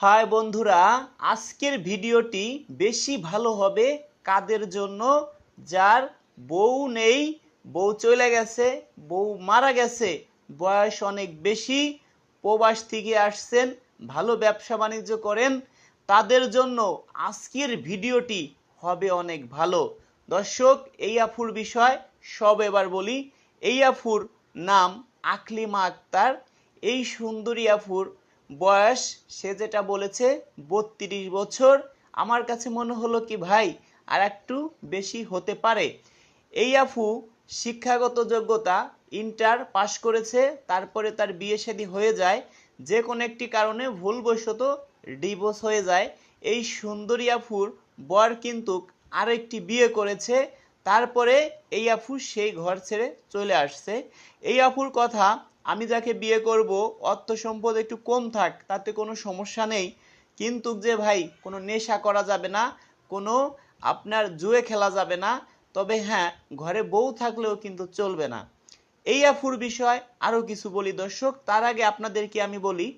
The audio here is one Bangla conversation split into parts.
হাই বন্ধুরা, আজকের ভিডিওটি বেশি ভালো হবে কাদের জন্য? যার বউ নেই, বউ চলে গেছে, বউ মারা গেছে, বয়স অনেক বেশি, প্রবাস থেকে আসছেন, ভালো ব্যবসা বাণিজ্য করেন, তাদের জন্য আজকের ভিডিওটি হবে অনেক ভালো। দর্শক, এই আফুর বিষয় সব এবার বলি। এই আফুর নাম আকলিমা আক্তার। এই সুন্দরী আফুর বয়স, সে যেটা বলেছে, বত্রিশ বছর। আমার কাছে মনে হলো কি ভাই, আর একটু বেশি হতে পারে। এই আফু শিক্ষাগত যোগ্যতা ইন্টার পাশ করেছে, তারপরে তার বিয়ে শাদী হয়ে যায়। যে কোনো একটি কারণে ভুলবশত ডিভোর্স হয়ে যায়। এই সুন্দরী আফুর বর কিন্তু আরেকটি বিয়ে করেছে, তারপরে এই আফু সেই ঘর ছেড়ে চলে আসছে। এই আফুর কথা আমি যাকে বিয়ে করব, অর্থ সম্পদ একটু কম থাক, তাতে কোনো সমস্যা নেই। কিন্তু যে ভাই, কোনো নেশা করা যাবে না, কোনো আপনার জুয়ে খেলা যাবে না, তবে হ্যাঁ ঘরে বউ থাকলেও কিন্তু চলবে না। এই আফুর বিষয় আরও কিছু বলি দর্শক, তার আগে আপনাদেরকে আমি বলি,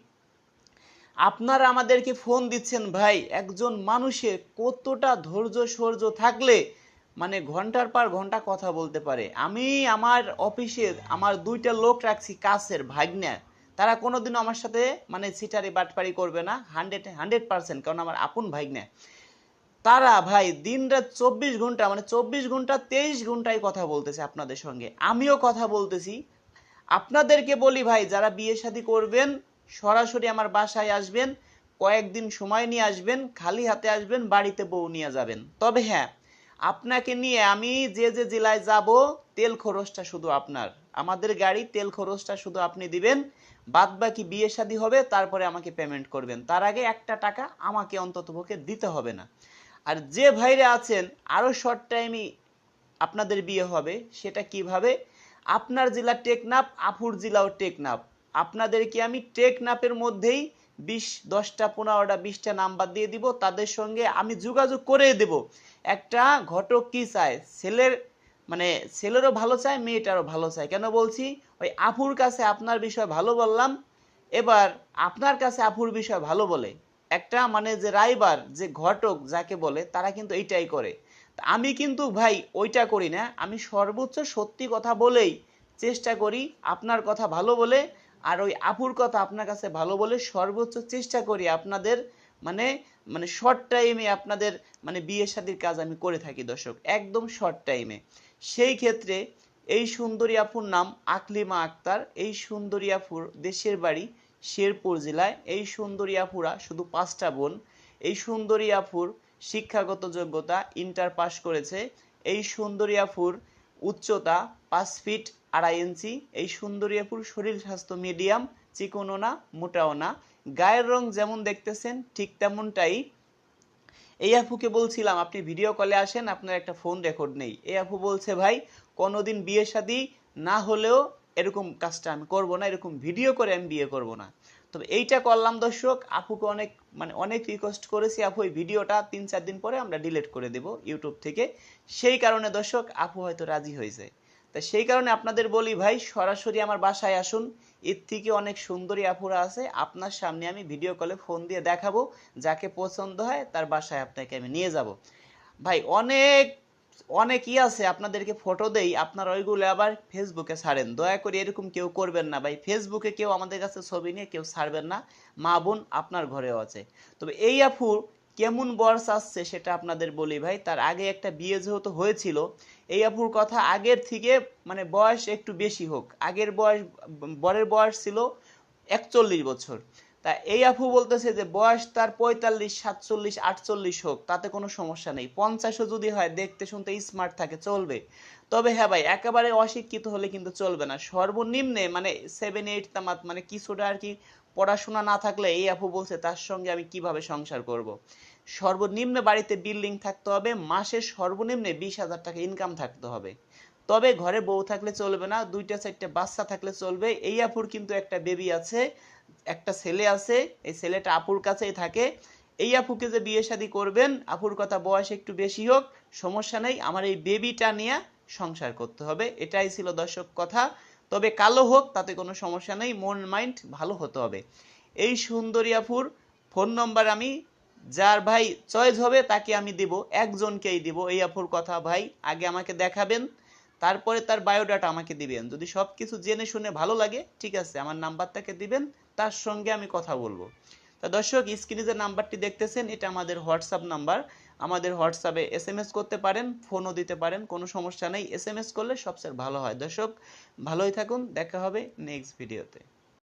আপনারা আমাদেরকে ফোন দিচ্ছেন, ভাই, একজন মানুষের কতটা ধৈর্য সৌর্য থাকলে মানে ঘণ্টার পর ঘণ্টা কথা বলতে পারে। আমি আমার অফিসের, আমার দুইটা লোক রাখছি কাছের ভাগ্নে। তারা কোনোদিনও আমার সাথে মানে সিটারি বাটপারি করবে না, হান্ড্রেড হান্ড্রেড পার্সেন্ট, কারণ আমার আপন ভাগ্নে। তারা ভাই দিন রাত চব্বিশ ঘণ্টা মানে চব্বিশ ঘণ্টা, তেইশ ঘন্টায় কথা বলতেছে আপনাদের সঙ্গে। আমিও কথা বলতেছি। আপনাদেরকে বলি ভাই, যারা বিয়ে শাদী করবেন, সরাসরি আমার বাসায় আসবেন, কয়েকদিন সময় নিয়ে আসবেন, খালি হাতে আসবেন, বাড়িতে বউ নিয়ে যাবেন। তবে হ্যাঁ আপনাকে নিয়ে আমি যে যে জেলায় যাব, তেল খরচটা শুধু আপনার। আমাদের গাড়ি, তেল খরচটা শুধু আপনি দিবেন বাদ বাকি বিয়ে শাদী হবে, তারপরে আমাকে পেমেন্ট করবেন। তার আগে একটা টাকা আমাকে অন্ততপক্ষে দিতে হবে না। আর যে ভাইরা আছেন আরও শর্ট টাইমই আপনাদের বিয়ে হবে, সেটা কীভাবে? আপনার জেলা টেকনাফ, আফুর জেলাও টেকনাফ। আপনাদেরকে আমি টেকনাফের মধ্যেই বিশ, দশটা, পনেরোটা, বিশটা নাম্বার দিয়ে দিব। তাদের সঙ্গে আমি যোগাযোগ করে দেব। একটা ঘটক কি চায়? ছেলের মানে ছেলেরও ভালো চায়, মেয়েটারও ভালো চায়। কেন বলছি? ওই আফুর কাছে আপনার বিষয় ভালো বললাম, এবার আপনার কাছে আফুর বিষয় ভালো বলে। একটা মানে যে রাইবার, যে ঘটক যাকে বলে, তারা কিন্তু এইটাই করে। আমি কিন্তু ভাই ওইটা করি না। আমি সর্বোচ্চ সত্যি কথা বলেই চেষ্টা করি আপনার কথা ভালো বলে আর ওই আপুর কথা আপনার কাছে ভালো বলে সর্বোচ্চ চেষ্টা করি আপনাদের মানে মানে শর্ট টাইমে আপনাদের মানে বিয়ে শাদীর কাজ আমি করে থাকি দর্শক, একদম শর্ট টাইমে সেই ক্ষেত্রে এই সুন্দরী আপুর নাম আকলিমা আক্তার, এই সুন্দরী আপুর দেশের বাড়ি শেরপুর জেলায়, এই সুন্দরী আপুরা শুধু পাঁচটা বোন, এই সুন্দরী আপুর শিক্ষাগত যোগ্যতা ইন্টার পাস করেছে, এই সুন্দরী আপুর উচ্চতা পাঁচ ফিট আড়াই ইঞ্চি, এই সুন্দরী আপুর শরীর স্বাস্থ্য মিডিয়াম চিকনও না, মোটাও না। গায়ের রং যেমন দেখতেছেন, ঠিক তেমনটাই। এই আপুকে বলছিলাম, আপনি ভিডিও কলে আসেন, আপনার একটা ফোন রেকর্ড নেই। এই আপু বলছে, ভাই, কোনোদিন বিয়ে শাদী না হলেও এরকম কাজটা আমি করব না, এরকম ভিডিও করে আমি বিয়ে করব না। তবে এইটা করলাম দর্শক আপুকে অনেক মানে অনেক রিকোয়েস্ট করেছি আপু এই ভিডিওটা তিন চার দিন পরে আমরা ডিলিট করে দেব ইউটিউব থেকে। সেই কারণে দর্শক আপু হয়তো রাজি হয়েছে। তা সেই কারণে আপনাদের বলি, ভাই, সরাসরি আমার বাসায় আসুন। এর থেকে অনেক সুন্দরী আপুরা আছে। আপনার সামনে আমি ভিডিও কলে ফোন দিয়ে দেখাবো। যাকে পছন্দ হয়, তার বাসায় আপনাকে আমি নিয়ে যাব। ভাই, অনেক অনেক ই আছে। আপনাদেরকে ফটো দেই। আপনারা ওইগুলো আবার ফেসবুকে ছাড়েন। দয়া করে এরকম কেউ করবেন না, ভাই। ফেসবুকে কেউ আমাদের কাছে ছবি নিয়ে কেউ ছাড়বেন না। মা বোন আপনার ঘরেও আছে। তবে এই আফুর কেমন বয়স আসছে সেটা আপনাদের বলি ভাই। তার আগে একটা বিয়ে যেহেতু হয়েছিল, এই আপুর কথা আগের থেকে মানে বয়স একটু বেশি হোক। আগের বয়স, বরের বয়স ছিল একচল্লিশ বছর। তা এই আফু বলতেছে যে, বয়স তার পঁয়তাল্লিশ, সাতচল্লিশ, আটচল্লিশ হোক, তাতে কোনো সমস্যা নেই। পঞ্চাশও যদি হয়, দেখতে শুনতে স্মার্ট থাকে, চলবে। তবে হ্যাঁ ভাই, একেবারে অশিক্ষিত হলে কিন্তু চলবে না। সর্বনিম্নে মানে সেভেন এইট তামাত মানে কিছুটা আর কি পড়াশোনা না থাকলে এই আফু বলছে, তার সঙ্গে আমি কীভাবে সংসার করব। সর্বনিম্ন বাড়িতে বিল্ডিং থাকতে হবে, মাসে সর্বনিম্নে বিশ হাজার টাকা ইনকাম থাকতে হবে। তবে ঘরে বউ থাকলে চলবে না, দুইটা চারটা বাচ্চা থাকলে চলবে। এই আপুর কিন্তু একটা বেবি আছে, একটা ছেলে আছে, এই ছেলেটা আপুর কাছেই থাকে। এই আপুকে যে বিয়ে শাদী করবেন, আপুর কথা বয়স একটু বেশি হোক, সমস্যা নেই, আমার এই বেবিটা নিয়ে সংসার করতে হবে। এটাই ছিল দর্শক কথা। তবে কালো হোক, তাতে কোনো সমস্যা নেই, মন, মাইন্ড ভালো হতে হবে। এই সুন্দরী আপুর ফোন নম্বর আমি যার ভাই চয়েস হবে তাকে আমি দিব, একজনকেই দিব। এই আপুর কথা ভাই আগে আমাকে দেখাবেন, তারপরে তার বায়োডাটা আমাকে দিবেন। যদি সব কিছু জেনে শুনে ভালো লাগে, ঠিক আছে, আমার নাম্বারটাকে দিবেন, তার সঙ্গে আমি কথা বলব। তা দর্শক স্ক্রিনে যে নাম্বারটি দেখতেছেন, এটা আমাদের হোয়াটসঅ্যাপ নাম্বার। আমাদের হোয়াটসঅ্যাপে এস এম এস করতে পারেন ফোনও দিতে পারেন, কোনো সমস্যা নেই। এস এম এস করলে সবচেয়ে ভালো হয়। দর্শক, ভালোই থাকুন, দেখা হবে নেক্সট ভিডিওতে